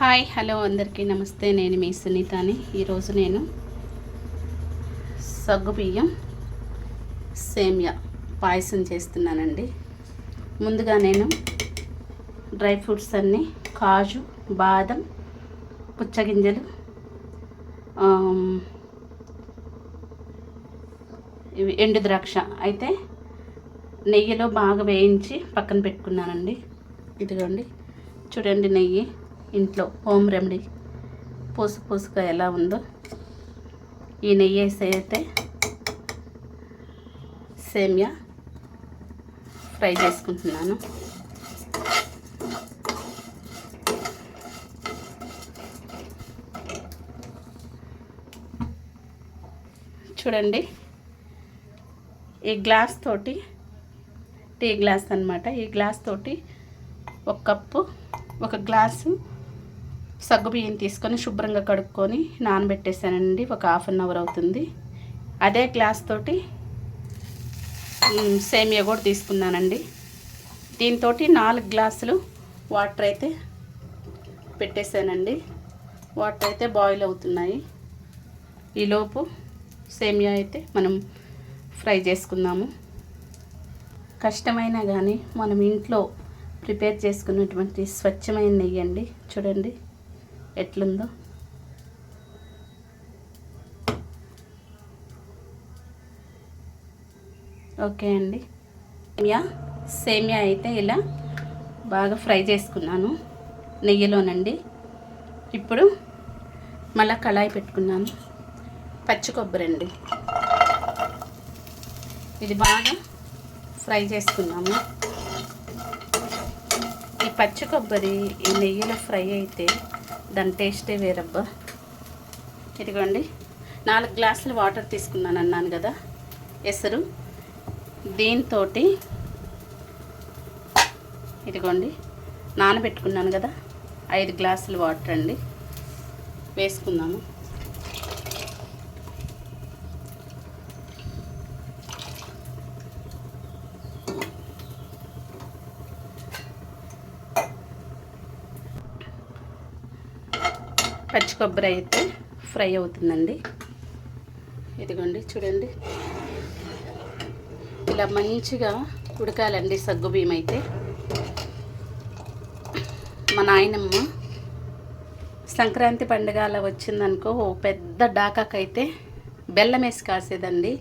Hi hello అందరికీ నమస్తే. నేను మీ సునీతని. ఈరోజు నేను సగ్గుబియ్యం సేమియా పాయసం చేస్తున్నానండి. ముందుగా నేను డ్రై ఫ్రూట్స్ అన్నీ కాజు బాదం పుచ్చగింజలు ఇవి ఎండు ద్రాక్ష. అయితే నెయ్యిలో బాగా వేయించి పక్కన పెట్టుకున్నానండి. ఇదిగోండి చూడండి నెయ్యి. ఇంట్లో హోమ్ రెమెడీ పూసు పూసుగా ఎలా ఉందో ఈ నెయ్యి వేసి అయితే సేమియా ఫ్రై చేసుకుంటున్నాను. చూడండి ఈ గ్లాస్ తోటి టీ గ్లాస్ అనమాట ఈ గ్లాస్ తోటి ఒక కప్పు ఒక గ్లాసు సగ్గుబియ్యం తీసుకొని శుభ్రంగా కడుక్కొని నానబెట్టేసానండి. ఒక హాఫ్ అన్ అవర్ అవుతుంది. అదే గ్లాస్ తోటి సేమియా కూడా తీసుకున్నానండి. దీంతో నాలుగు గ్లాసులు వాటర్ అయితే పెట్టేశానండి వాటర్ అయితే బాయిల్ అవుతున్నాయి. ఈలోపు సేమియా అయితే మనం ఫ్రై చేసుకుందాము. కష్టమైనా కానీ మనం ఇంట్లో ప్రిపేర్ చేసుకున్నటువంటి స్వచ్ఛమైన నెయ్యి అండి చూడండి. ఎట్లుందో. ఓకే అండి. సేమియా సేమియా అయితే ఇలా బాగా ఫ్రై చేసుకున్నాను. నెయ్యిలోనండి. ఇప్పుడు మళ్ళీ కళాయి పెట్టుకున్నాను. పచ్చి కొబ్బరి అండి ఇది బాగా ఫ్రై చేసుకున్నాము. ఈ పచ్చి కొబ్బరి ఈ నెయ్యిలో ఫ్రై అయితే దాని టేస్టే వేరబ్బా. ఇదిగోండి నాలుగు గ్లాసులు వాటర్ తీసుకున్నాను అన్నాను కదా ఎసరు. దీంతో ఇదిగోండి నానబెట్టుకున్నాను కదా ఐదు గ్లాసులు వాటర్ అండి. వేసుకుందాము. పచ్చి కొబ్బరి అయితే ఫ్రై అవుతుందండి. ఇదిగోండి చూడండి. ఇలా మంచిగా ఉడకాలండి సగ్గుబియ్యం అయితే. మా నాయనమ్మ సంక్రాంతి పండుగ అలా వచ్చిందనుకో ఓ పెద్ద డాకాకైతే బెల్లం వేసి కాసేదండి.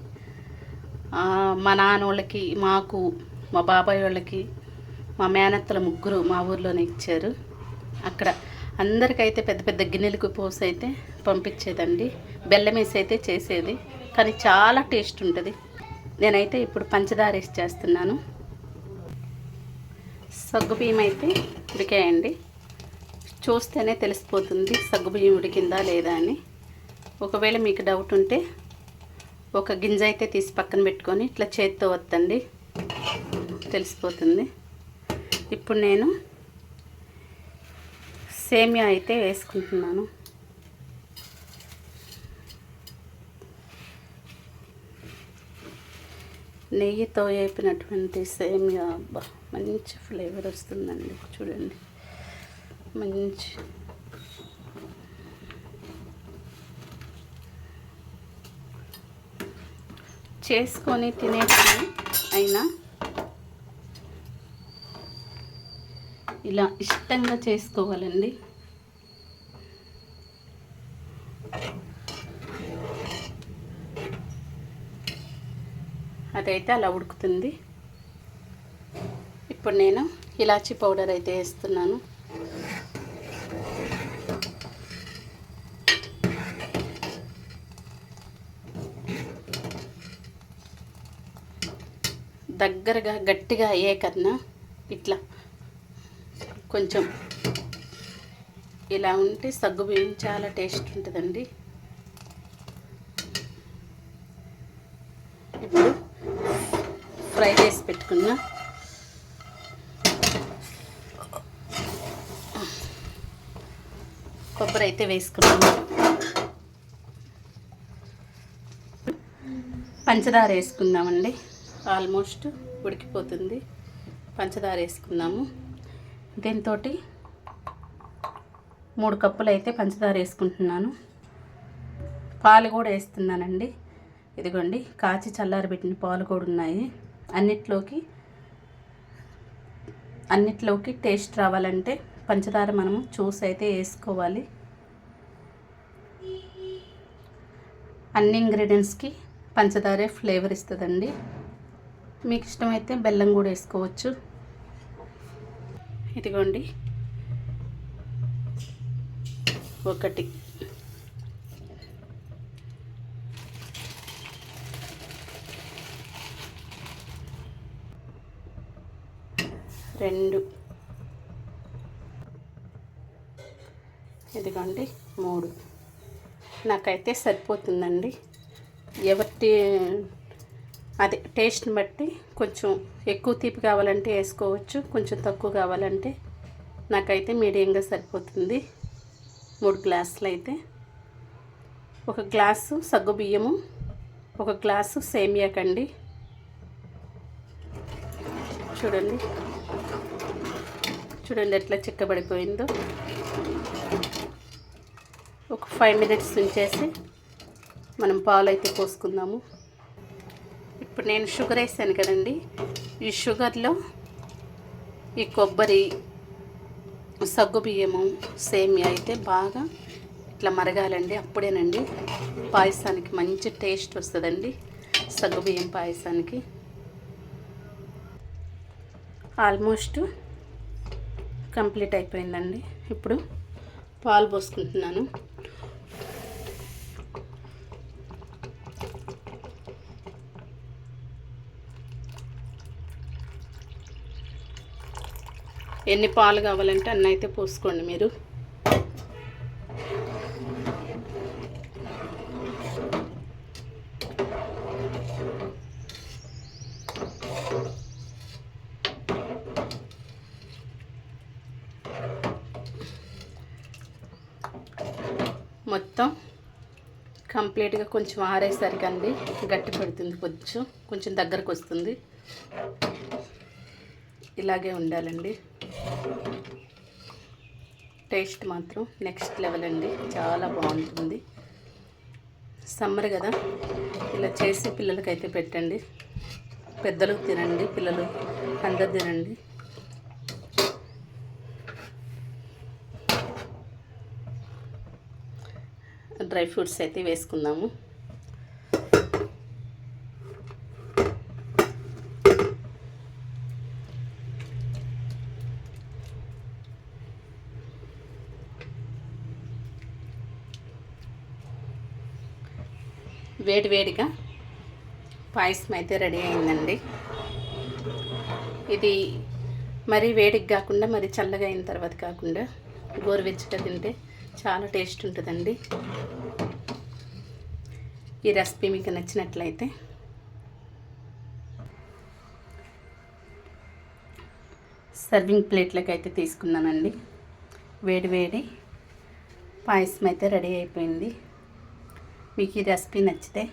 మా నాన్నోళ్ళకి మాకు మా బాబాయ్ వాళ్ళకి మా మేనత్తల ముగ్గురు మా ఊర్లోనే ఇచ్చారు. అక్కడ అందరికైతే పెద్ద పెద్ద గిన్నెలకు పోసి అయితే పంపించేదండి. బెల్లం వేసి అయితే చేసేది. కానీ చాలా టేస్ట్ ఉంటుంది. నేనైతే ఇప్పుడు పంచదార వేసి చేస్తున్నాను. సగ్గుబియ్యం అయితే ఉడికాయండి. చూస్తేనే తెలిసిపోతుంది సగ్గుబియ్యం ఉడికిందా లేదా అని. ఒకవేళ మీకు డౌట్ ఉంటే ఒక గింజ అయితే తీసి పక్కన పెట్టుకొని ఇట్లా చేత్తో వత్తండి తెలిసిపోతుంది. ఇప్పుడు నేను సేమియా అయితే వేసుకుంటున్నాను. నెయ్యితో వేపినటువంటి సేమియా అబ్బా మంచి ఫ్లేవర్ వస్తుందండి చూడండి. మంచి. చేసుకొని తినేసి అయినా ఇలా ఇష్టంగా చేసుకోవాలండి. అదైతే అలా ఉడుకుతుంది. ఇప్పుడు నేను ఇలాచీ పౌడర్ అయితే వేస్తున్నాను. దగ్గరగా గట్టిగా అయ్యే కన్నా ఇట్లా కొంచెం ఇలా ఉంటే సగ్గు బియ్యం చాలా టేస్ట్ ఉంటుందండి. ఇప్పుడు ఫ్రై చేసి పెట్టుకున్న. కొబ్బరి అయితే వేసుకున్నాము పంచదార వేసుకుందామండి. ఆల్మోస్ట్ ఉడికిపోతుంది. పంచదార వేసుకుందాము. దీంతో మూడు కప్పులు అయితే పంచదార వేసుకుంటున్నాను. పాలు కూడా వేస్తున్నానండి. ఇదిగోండి కాచి చల్లారబెట్టిన పాలు కూడా ఉన్నాయి. అన్నిట్లోకి అన్నిట్లోకి టేస్ట్ రావాలంటే పంచదార మనము చూసి అయితే వేసుకోవాలి. అన్ని ఇంగ్రీడియంట్స్కి పంచదారే ఫ్లేవర్ ఇస్తుందండి. మీకు ఇష్టమైతే బెల్లం కూడా వేసుకోవచ్చు. ఇదిగోండి. ఒకటి. రెండు. ఇదిగోండి మూడు. నాకైతే సరిపోతుందండి. ఎవరి అదే టేస్ట్ని బట్టి కొంచెం ఎక్కువ తీపి కావాలంటే వేసుకోవచ్చు కొంచెం తక్కువ కావాలంటే. నాకైతే మీడియంగా సరిపోతుంది. మూడు గ్లాసులు అయితే. ఒక గ్లాసు సగ్గు బియ్యము ఒక గ్లాసు సేమియాకండి చూడండి. చూడండి ఎట్లా చిక్కబడిపోయిందో. ఒక ఫైవ్ మినిట్స్ ఉంచేసి మనం పాలు అయితే పోసుకుందాము. ఇప్పుడు నేను షుగర్ వేసాను కదండి. ఈ షుగర్లో ఈ కొబ్బరి సగ్గు బియ్యము సేమియా అయితే బాగా ఇట్లా మరగాలండి. అప్పుడేనండి పాయసానికి మంచి టేస్ట్ వస్తుందండి సగ్గు బియ్యం పాయసానికి. ఆల్మోస్ట్ కంప్లీట్ అయిపోయిందండి. ఇప్పుడు పాలు పోసుకుంటున్నాను. ఎన్ని పాలు కావాలంటే అన్న అయితే పోసుకోండి మీరు. మొత్తం కంప్లీట్గా కొంచెం ఆరేసరికి అండి. గట్టి పెడుతుంది కొంచెం కొంచెం దగ్గరకు వస్తుంది. ఇలాగే ఉండాలండి. టేస్ట్ మాత్రం నెక్స్ట్ లెవెల్ అండి. చాలా బాగుంటుంది. సమ్మర్ కదా. ఇలా చేసి పిల్లలకైతే పెట్టండి. పెద్దలు తినండి పిల్లలు అందరు తినండి. డ్రై ఫ్రూట్స్ అయితే వేసుకుందాము. వేడి వేడిగా పాయసం అయితే రెడీ అయిందండి. ఇది మరీ వేడికి కాకుండా మరి చల్లగా అయిన తర్వాత కాకుండా గోరువెచ్చట తింటే చాలా టేస్ట్ ఉంటుందండి. ఈ రెసిపీ మీకు నచ్చినట్లయితే సర్వింగ్ ప్లేట్లకు అయితే తీసుకున్నానండి. వేడి వేడి పాయసం అయితే రెడీ అయిపోయింది. మీకు ఈ రెసిపీ నచ్చితే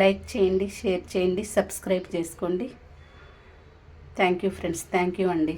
లైక్ చేయండి షేర్ చేయండి సబ్స్క్రైబ్ చేసుకోండి. Thank you friends. Thank you అండి.